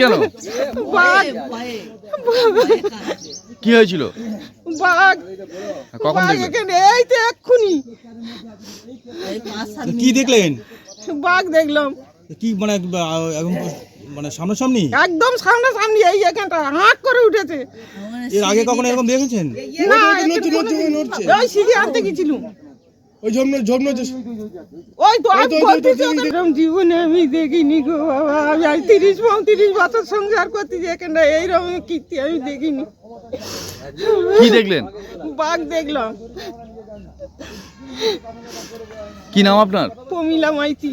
কেন? বাঘ। কি হয়েছিল? বাঘ। কখন এক্ষুনি। কি দেখলেন? বাঘ দেখলাম। কি মানে এখন মানে সামনাসামনি? একদম সামনে সামনে এই এখানটা হাঁক করে উঠেছে। এর আগে কখনো এরকম দেখেছেন? না ওই সিঁড়ি আনতে গেছিলুম। ওই ওই তো এরকম জীবনে আমি দেখিনি গো বাবা। আমি তিরিশ পঁয়ত্রিশ বছর সংসার এইরকম কীর্তি আমি দেখিনি। কি দেখলেন? বাঘ দেখলাম। কি নাম আপনার? প্রমিলা মাইতি।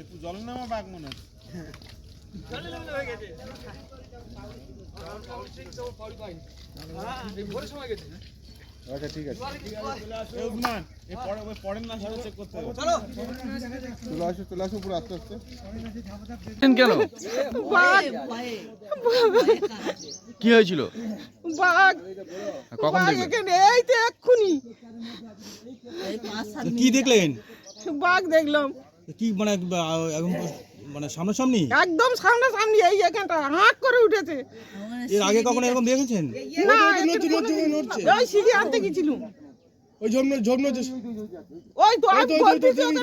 একটু জল নামা বাঘ মনে হচ্ছে। আচ্ছা ঠিক আছে। চলে। আসো চলে আসো পুরো আস্তে আস্তে। কেন? বাঘ! কি হয়েছিল? বাঘ! কখন দেখলেন? এই তো এক্ষুনি। কি দেখলেন? বাঘ দেখলাম। কি মানে মানে সামনাসামনি? একদম সামনে সামনে এই এখানটা হাঁক করে উঠেছে। এর আগে কখনো এরকম দেখেছেন? না ওই সিঁড়ি আনতে গেছিলুম। ওই ঝর্ণা ঝর্ণা ওই তো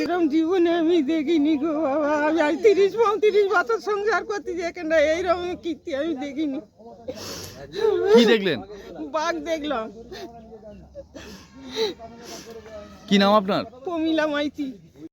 এরকম জীবনে আমি দেখিনি গো বাবা। আমি আজ তিরিশ পঁয়ত্রিশ বছর সংসার করতেছি এখানটা এইরকম কীর্তি আমি দেখিনি। কি দেখলেন? বাঘ দেখলাম। কি নাম আপনার? প্রমিলা মাইতি।